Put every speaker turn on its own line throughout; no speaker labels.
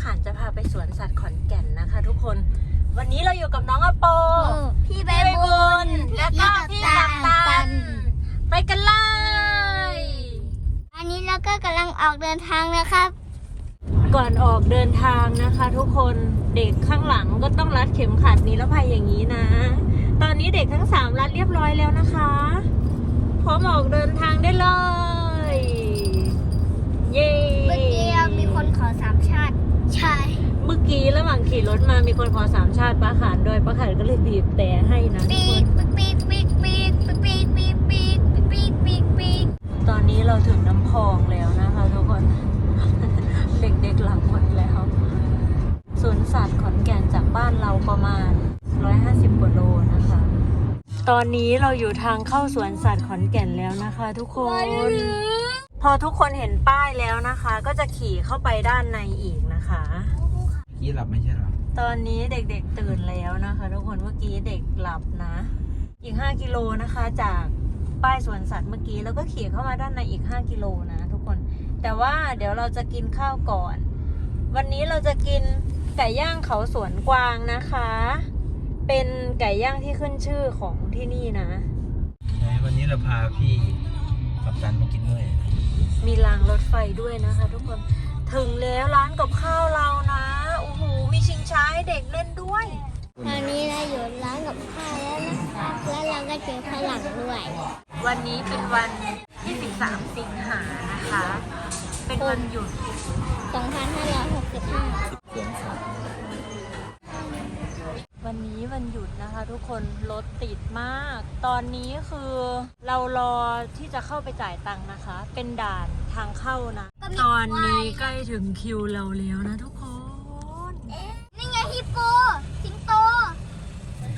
ขานจะพาไปสวนสัตว์ขอนแก่นนะคะ ทุกคน วันนี้เราอยู่กับน้องอโป
พี่ใบ
พี่ใบ
บุ
บุ
ญ
ญแล้วก็พี่กัปตัน ไปกันเลย
อันนี้เราก็กำลังออกเดินทางนะครับ
ก่อนออกเดินทางนะคะ ทุกคนเด็กข้างหลังก็ต้องรัดเข็มขัดนิรภัยอย่างนี้นะ ตอนนี้เด็กทั้งสามรัดเรียบร้อยแล้วนะคะ พร้อมออกเดินทางได้เลย เย้
กี้
ระหว่างขี่รถมามีคนพอสามชาติป้าขานโดยป้าขานก็เลยบีบแต่ให้นะทุกคนตอนนี้เราถึงน้ำคลองแล้วนะคะทุกคน เด็กๆหลังหมดแล้วสวนสัตว์ขอนแก่นจากบ้านเราประมาณ 150กว่าโลนะคะ ตอนนี้เราอยู่ทางเข้าสวนสัตว์ขอนแก่นแล้วนะคะทุกคน พอทุกคนเห็นป้ายแล้วนะคะ ก็จะขี่เข้าไปด้านในอีกนะคะ
กี้หลับไม่ใช่เหรอ
ตอนนี้เด็กๆตื่นแล้วนะคะ ทุกคนเมื่อกี้เด็กหลับนะ อีก 5 กิโลนะคะจากป้ายสวนสัตว์เมื่อกี้แล้วก็ขี่เข้ามาด้านในอีก 5 กิโลนะทุกคน แต่ว่าเดี๋ยวเราจะกินข้าวก่อน วันนี้เราจะกินไก่ย่างเขาสวนกวางนะคะ เป็นไก่ย่างที่ขึ้นชื่อของที่นี่นะ
วันนี้เราพาพี่กับตันมากินด้วย
มีรางรถไฟด้วยนะคะ ทุกคน ถึงแล้วร้านกับข้าวเรานะโอ้โห มีชิงช้าให้เด็กเล่นด้วย
ตอนนี้เราอยู่ร้านกับข้าวแล้วนะครับแล้วเราก็เจอฝรั่งด้วย
วันนี้เป็นวันที่13สิงหานะคะ เป็นวันหยุด
2565
สวนสัตว์
วันนี้วันหยุดนะคะ ทุกคนรถติดมาก ตอนนี้คือเรารอที่จะเข้าไปจ่ายตังค์นะคะ เป็นด่านทางเข้านะ
ก็มี
ตอนนี้ใกล้ถึงคิวเราแล้วนะทุกคน
นี่ไง ฮิปโป สิงโต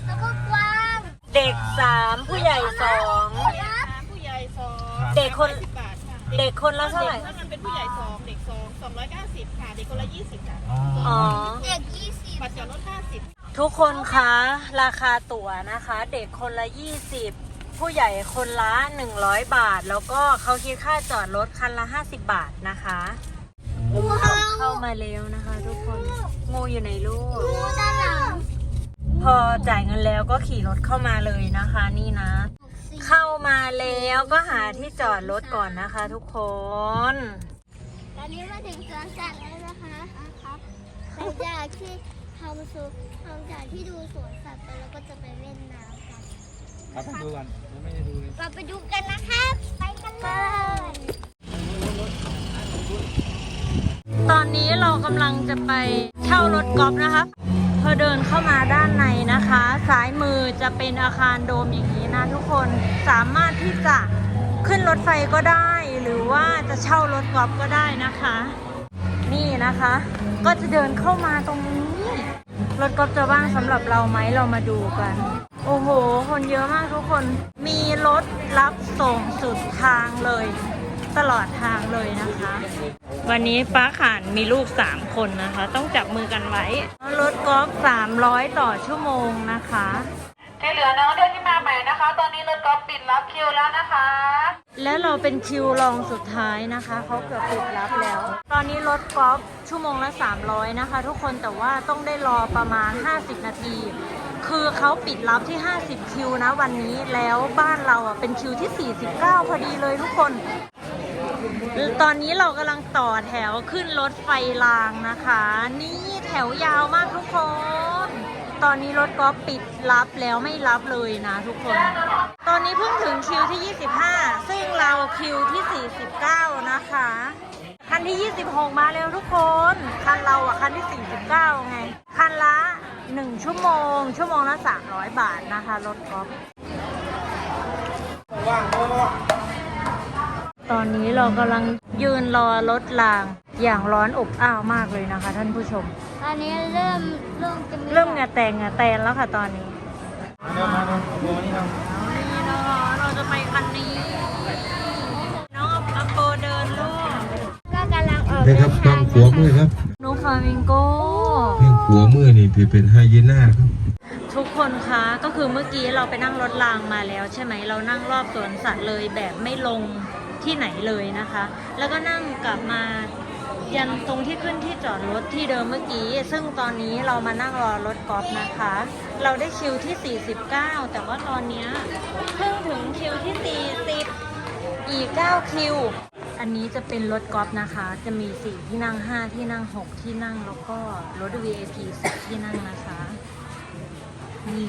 แล้วก็กวาง
เด็กสามผู้ใหญ่สอง
ครับ
ผู้ใหญ่สอง
เด็กคน
สิบบาทค่ะ
เด็กคนละเท่าไหร่
ถ้ามันเป็นผู้ใหญ่สองเด็กสองสองร้อยเก้าสิบค่ะ เด็กคนละยี่สิบค่ะ
อ๋อ
อ๋อ
เด็กยี่สิบ
บัตรจอดรถห้าสิบ
ทุกคนคะ ราคาตั๋วนะคะ เด็กคนละ 20 ผู้ใหญ่คนละ 100 บาท แล้วก็เขาคิดค่าจอดรถคันละ 50 บาทนะคะ
ว้าว
เข้ามาแล้วนะคะ ทุกคนงูอยู่ในลูก
ดูด้านหลัง
พอจ่ายเงินแล้วก็ขี่รถเข้ามาเลยนะคะ นี่นะ เข้ามาแล้วก็หาที่จอดรถก่อนนะคะ ทุกคน
ตอนนี้มาถึงสวนสัตว์แล้วนะคะครับหลังจากที่ทำสุหลังจากที่ดูสวนสัตว์ไปแล้วก็จะไปเล่นน้ำกัน
ครับไปดูกันยังไม่ได้ดูเลย
เราไปดูกันนะครับ ไปกันเลย
ตอ นนี้เรากำลังจะไปเช่ารถกอล์ฟนะคะพอเดินเข้ามาด้านในนะคะซ้ายมือจะเป็นอาคารโดมอย่างนี้นะทุกคนสามารถที่จะขึ้นรถไฟก็ได้ หรือว่าจะเช่ารถกอล์ฟก็ได้นะคะ นี่นะคะ ก็จะเดินเข้ามาตรงนี้รถกอล์ฟจะว่างสำหรับเราไหมเรามาดูกัน โอ้โห คนเยอะมากทุกคนมีรถรับส่งสุดทางเลย ตลอดทางเลยนะคะ วันนี้ป้าขานมีลูก 3 คนนะคะ ต้องจับมือกันไว้ รถกอล์ฟ300 ต่อชั่วโมงนะคะ
ที่เหลือน้องเที่ยวที่มาใหม่นะคะ ตอนนี้รถกอล์ฟปิดรับคิวแล้วนะคะ
และเราเป็นคิวรองสุดท้ายนะคะเขาเกือบปิดรับแล้ว ตอนนี้รถกอล์ฟชั่วโมงละ 300 นะคะ ทุกคนแต่ว่าต้องได้รอประมาณ 50 นาทีคือเขาปิดรับที่ 50 คิวนะวันนี้แล้วบ้านเราอะเป็นคิวที่ 49 พอดีเลยทุกคน ตอนนี้เรากำลังต่อแถวขึ้นรถไฟรางนะคะ นี่แถวยาวมากทุกคน ตอนนี้รถกอล์ฟปิดรับแล้วไม่รับเลยนะทุกคน ตอนนี้เพิ่งถึงคิวที่ 25 ซึ่งเราคิวที่ 49 นะคะคันที่ 26 มาแล้วทุกคน คันเราอะคันที่ 49 ไง คันละ 1 ชั่วโมง ชั่วโมงละ 300 บาทนะคะรถกอล์ฟ ตอนนี้เรากำลังยืนรอรถรางอย่างร้อนอบอ้าวมากเลยนะคะ ท่านผู้ชม
ตอนนี้เริ่มเริ่มจะ
เริ่มเหงาแตงเหงาแตนแล้วค่ะตอนนี้
มาเร็วมาเร็วดูนี่เรา
นี่นะคะเราจะไปคันนี้ น้องอัปโปเดินลูก
ก็กำลังออก
นะครับ
เดิ
ฟัง
ทา
ขัวมือครับ
น้องฟลามิงโก
เพลงขัวมือนี่ถือเป็นไฮยีน่าครับ
ทุกคนคะก็คือเมื่อกี้เราไปนั่งรถรางมาแล้ว ใช่ไหมเรานั่งรอบสวนสัตว์เลยแบบไม่ลง ที่ไหนเลยนะคะ แล้วก็นั่งกลับมายันตรงที่ขึ้นที่จอดรถที่เดิมเมื่อกี้ ซึ่งตอนนี้เรามานั่งรอรถกอล์ฟนะคะ เราได้คิวที่ 49 แต่ว่าตอนนี้เพิ่งถึงคิวที่ 40 อีก 9 คิว อันนี้จะเป็นรถกอล์ฟนะคะ จะมี 4 ที่นั่ง 5 ที่นั่ง 6 ที่นั่งแล้วก็รถ VIP 10 ที่นั่งนะคะนี่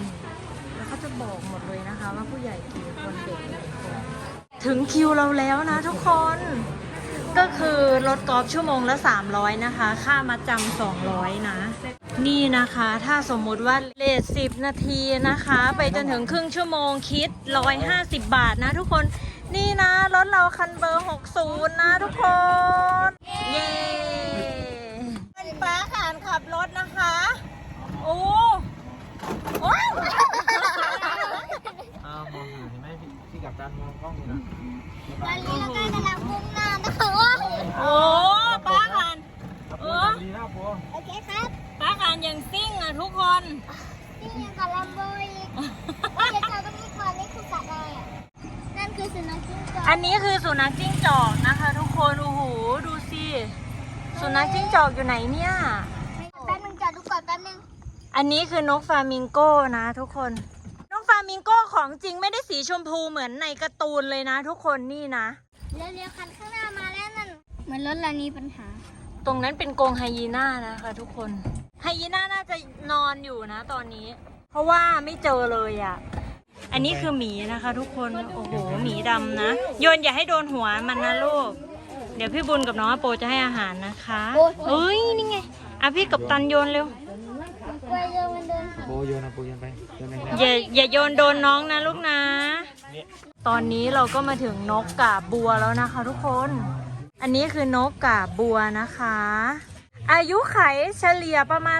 แล้วเขาจะบอกหมดเลยนะคะ ว่าผู้ใหญ่กี่คนเด็กกี่คน ถึงคิวเราแล้วนะทุกคน ก็คือรถกอล์ฟชั่วโมงละ 300 นะคะ ค่ามาจำ200 นะ นี่นะคะ ถ้าสมมุติว่าเลท10นาทีนะคะ ไปจนถึงครึ่งชั่วโมงคิด 150 บาทนะทุกคนนี่นะ รถเราคันเบอร์ 60 นะทุกคน เย้เป็นป้าขานขับรถนะคะ โอ้โอ้
อ้าวมองหาเห็นไหมพี่พี่กับตันมองกล้องอยู่นะ
ตอนนี้เราใกล้จะรับมุ่งหน้านะคะว่า
โอ้ป้าขานเออ
ดีนะโป
โอเคครับ
ป้าขานยังซิ่งอะทุกคน
นี่ยังกับลัมโบอีกว่าจะเจอตรงนี้ก่อนนี่คือสัตว์อะไรอะนั่นคือสุนัขจิ้งจอก
อันนี้คือสุนัขจิ้งจอกนะคะ ทุกคนโอ้โหดูสิสุนัขจิ้งจอกอยู่ไหนเนี่ย
แป๊บนึงจอดดูก่อนแป๊บนึง
อันนี้คือนกฟลามิงโก้นะทุกคนนกฟลามิ งโก้ของจริงไม่ได้สีชมพูเหมือนในการ์ตูนเลยนะ ทุกคนนี่นะ
เร็วๆคันข้างหน้ามาแล้วนั่นเหมือนรถเรานี้ปัญหา
ตรงนั้นเป็นกรงไฮยีน่านะคะทุกคน ไฮยีน่าน่าจะนอนอยู่นะตอนนี้ เพราะว่าไม่เจอเลยอะ่ะ อันนี้คือหมีนะคะ ทุกคน โอ้โห หมีดำนะ โยนอย่าให้โดนหัวมันนะลูก เดี๋ยวพี่บุญกับน้องอโปจะให้อาหารนะคะเฮ้ยนี่ไง อะพี่กับตันโยนเร็ว
กล้วยเดินมันเดิน
โปโยนนะโปโยนไปโยนแรง
อย่าอย่าโยนโดนน้องนะลูกนะ ตอนนี้เราก็มาถึงนกกาบบัวแล้วนะคะ ทุกคน อันนี้คือนกกาบบัวนะคะ อายุไขเฉลี่ยประมาณ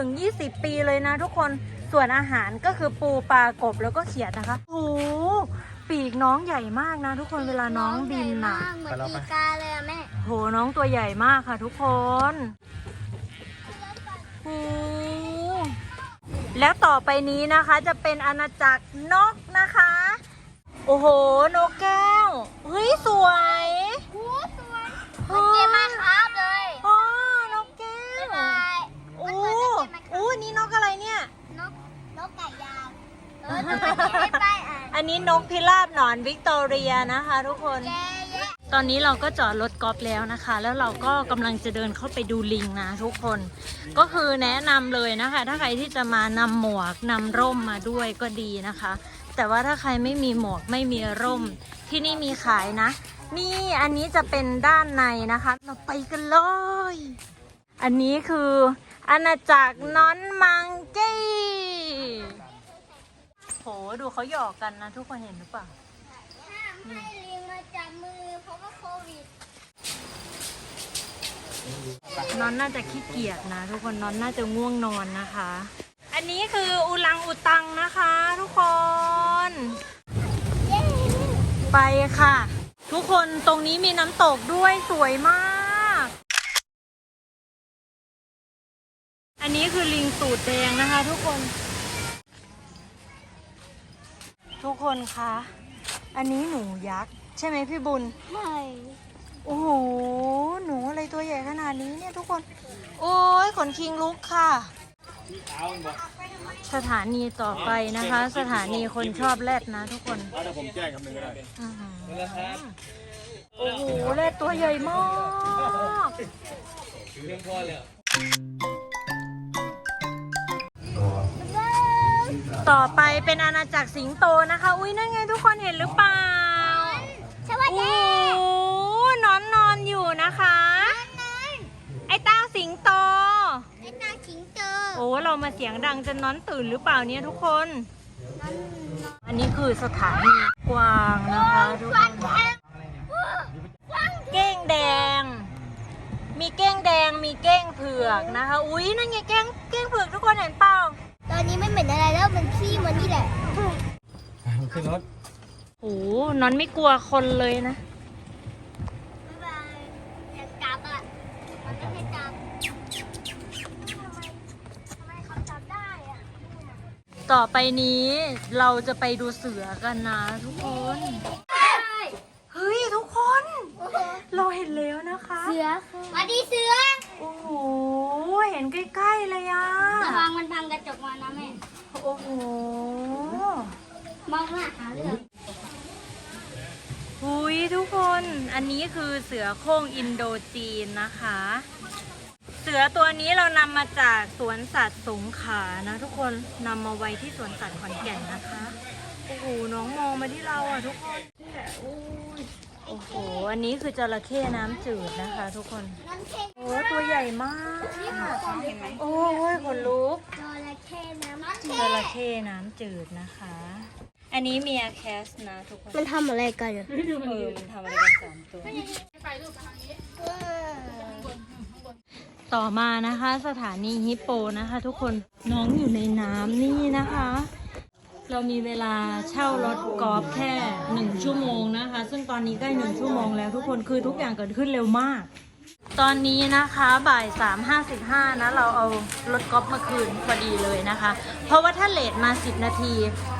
15-20 ปีเลยนะทุกคน ส่วนอาหารก็คือปูปลากบแล้วก็เขียดนะคะ โอ้โหปีกน้องใหญ่มากนะ ทุกคนเวลาน้องบินน่ะ
เหมือนอีกาเลยอะแม่
โหน้องตัวใหญ่มากค่ะ ทุกคนโอ้ แล้วต่อไปนี้นะคะจะเป็นอาณาจักรนกนะคะ โอ้โห นกแก้วเฮ้ยสวย
โอ้สวยเหมือนเกมมาครับเลย
อ๋อนกแก้ว
บาย
โอ้โอ้นี่นกอะไรเนี่ย
นก นกไก่ยาวเออจะไปให้ไปอ่าน
อันนี้นกพิราบหนอนวิกตอเรียนะคะ ทุกคน
แย่แย่
ตอนนี้เราก็จอดรถกอล์ฟแล้วนะคะ แล้วเราก็กำลังจะเดินเข้าไปดูลิงนะทุกคน ก็คือแนะนำเลยนะคะ ถ้าใครที่จะมานำหมวกนำร่มมาด้วยก็ดีนะคะ แต่ว่าถ้าใครไม่มีหมวกไม่มีร่ม ที่นี่มีขายนะ นี่อันนี้จะเป็นด้านในนะคะ เราไปกันเลย อันนี้คืออาณาจักรน้อนมังกี้โหดูเขาหยอกกันนะ ทุกคนเห็นหรือเปล่า
ห้ามให้ลิงมาจับมือ เพราะว่าโควิด
นอนน่าจะขี้เกียจนะ ทุกคนนอนน่าจะง่วงนอนนะคะ อันนี้คืออุลังอุตังนะคะ ทุกคน
เย้
ไปค่ะ ทุกคนตรงนี้มีน้ำตกด้วยสวยมาก อันนี้คือลิงตูดแดงนะคะ ทุกคน ทุกคนคะอันนี้หนูยักษ์ ใช่ไหมพี่บุญ
ไม่
โอ้โห หนูอะไรตัวใหญ่ขนาดนี้เนี่ยทุกคน โอ้ยขนคิงลุกค่ะ สถานีต่อไปนะคะ สถานีคนชอบแรดนะทุกคนเดี๋ยวผมแจ้งคำนึงก็ได้โอ้โหแรดตัวใหญ่มาก
เรื่องพ่อเลย
ต่อไปเป็นอาณาจักรสิงโตนะคะ อุ้ยนั่นไงทุกคนเห็นหรือเปล่า
สวัส
โอ้
ดี
โหนอนนอนอยู่นะคะไอ้เต้าสิงโต
ไอ้ตาขิงเจอ
โอ้เรามาเสียงดังจนนอนตื่นหรือเปล่าเนี่ยทุกคนอันนี้คือสถานีกวางนะคะทุกคนเก้งแดง มีเก้งแดง มีเก้งเผือกนะคะ อุ้ยนั่นไงเก้งเก้งเผือกทุกคนเห็นเปล่า
ตอนนี้ไม่เหม็นอะไรแล้วมันขี้มันนี่แหละ
ขึ้นรถ
โอ้นอนไม่กลัวคนเลยนะ
บ๊ายบายอยากจับอะมันไม่ให้จับทำไมทำไมเขาจับได้อะ
ต่อไปนี้เราจะไปดูเสือกันนะทุกคน เฮ้ย ทุกคน เราเห็นแล้วนะคะ
เสือมาดีเสือ
โอ้โห เห็นใกล้ๆเลยอะ
ระวังมันพังกระจกมานะแม่
โอ้โห
มองหน้าหาเรื่อง
อันนี้คือเสือโคร่งอินโดจีนนะคะ เสือตัวนี้เรานำมาจากสวนสัตว์สงขลานะทุกคนนำมาไว้ที่สวนสัตว์ขอนแก่นนะคะโอ้โหน้องมองมาที่เราอะทุกคนนี่แหละโอ้ยโอ้โหอันนี้คือจระเข้น้ำจืดนะคะ ทุกคน
นั่นเค้ก
โอ้ตัวใหญ่มากโอ้ยขนลุก
จระเข้น้ำ
จระเข้น้ำจืดนะคะ อันนี้เมียแคสนะทุกคน
มันทำอะไรกันอะ
เออ มันทำอะไรกันสามตัว ต่อมานะคะ สถานีฮิปโปนะคะ ทุกคน น้องอยู่ในน้ำนี่นะคะ เรามีเวลาเช่ารถกอล์ฟแค่หนึ่งชั่วโมงนะคะ ซึ่งตอนนี้ใกล้หนึ่งชั่วโมงแล้วทุกคน คือทุกอย่างเกิดขึ้นเร็วมาก ตอนนี้นะคะบ่าย3 55นะเราเอารถกอล์ฟมาคืนพอดีเลยนะคะ เพราะว่าถ้าเลทมา 10 นาที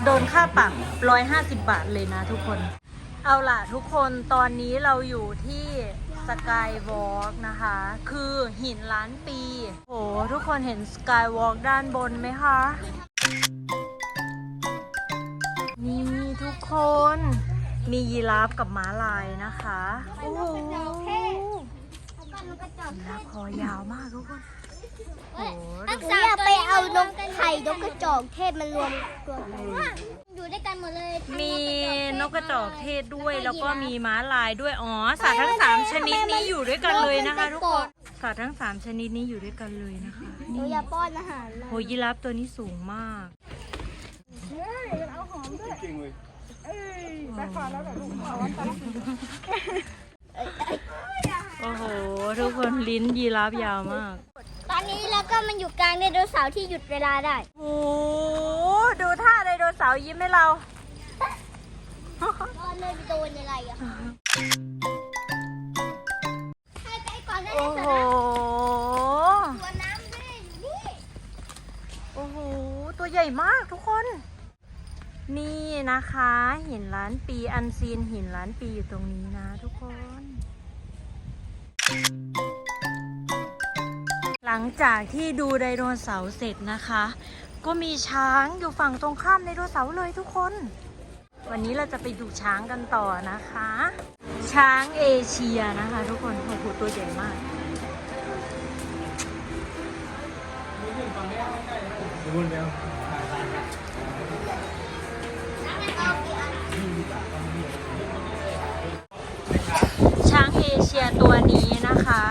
โดนค่าปรับ 150 บาทเลยนะทุกคน เอาล่ะทุกคนตอนนี้เราอยู่ที่สกายวอล์กนะคะ คือหินล้านปี โห ทุกคนเห็นสกายวอล์กด้านบนไหมคะ นี่ทุกคนมียีราฟกับม้าลายนะคะ โอ้โห
มันกระจก
นะคอยาวมากทุกคนโอ้โห
อักษรไปเอานกไข่นกกระจอกเทศมันรวมตัวกันอยู่ด้วยกันหมดเลย
มีนกกระจอกเทศด้วยแล้วก็มีม้าลายด้วยอ๋อสัตว์ทั้งสามชนิดนี้อยู่ด้วยกันเลยนะคะทุกคนสัตว์ทั้งสามชนิดนี้อยู่ด้วยกันเลยนะคะ
หนูอย่าป้อนอาหารนะ
โหยีราฟตัวนี้สูงมากโอ้โห ทุกคน ลิ้นยีราฟยาวมาก
ตอนนี้แล้วก็มันอยู่กลางไดโนเสาร์ที่หยุดเวลาได้
โอ้โหดูท่าไดโนเสาร์ยิ้มให้เรา
ตอนเลยโดนอะไรอะให้ไปก่อนได้
โอ้
เลย
โห
ตัวน้ำด้วยนี่
โอ้โห ตัวใหญ่มากทุกคน นี่นะคะหินล้านปีอันซีนหินล้านปีอยู่ตรงนี้นะทุกคน หลังจากที่ดูไดโนเสาร์เสร็จนะคะ ก็มีช้างอยู่ฝั่งตรงข้ามไดโนเสาร์เลยทุกคน วันนี้เราจะไปดูช้างกันต่อนะคะ ช้างเอเชียนะคะ ทุกคนโอ้โหตัวใหญ่มากช้างเอเชียตัวนี้นะคะ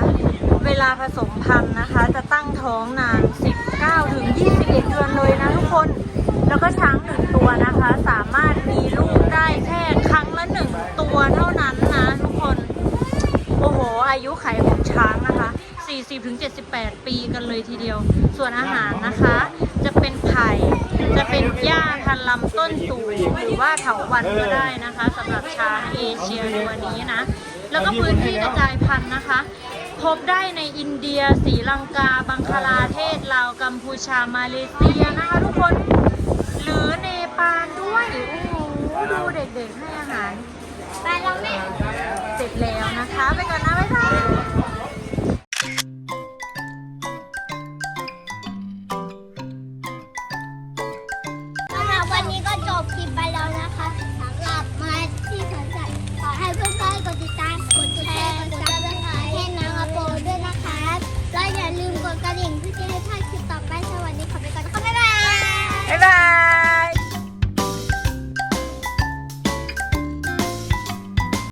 เวลา ผสมพันธุ์นะคะ จะตั้งท้องนาน 19 ถึง 21 เดือนเลยนะทุกคน แล้วก็ช้างหนึ่งตัวนะคะ สามารถมีลูกได้แค่ครั้งละหนึ่งตัวเท่านั้นนะทุกคน โอ้โห อายุไขของช้างนะคะ 40-78 ปีกันเลยทีเดียว ส่วนอาหารนะคะ จะเป็นไผ่จะเป็นหญ้าพันลำต้นสูงหรือว่าเถาวัลย์ก็ได้นะคะสำหรับช้างเอเชียตัวนี้นะ แล้วก็พื้นที่กระจายพันธุ์นะคะ พบได้ในอินเดียศรีลังกา บังคลาเทศลาวกัมพูชามาเลเซียนะคะทุกคน หรือเนปาลด้วยโอ้โหดูเด็กๆให้อาหาร
ไปเราแม่
เสร็จแล้วนะคะ ไปก่อนนะบ๊ายบาย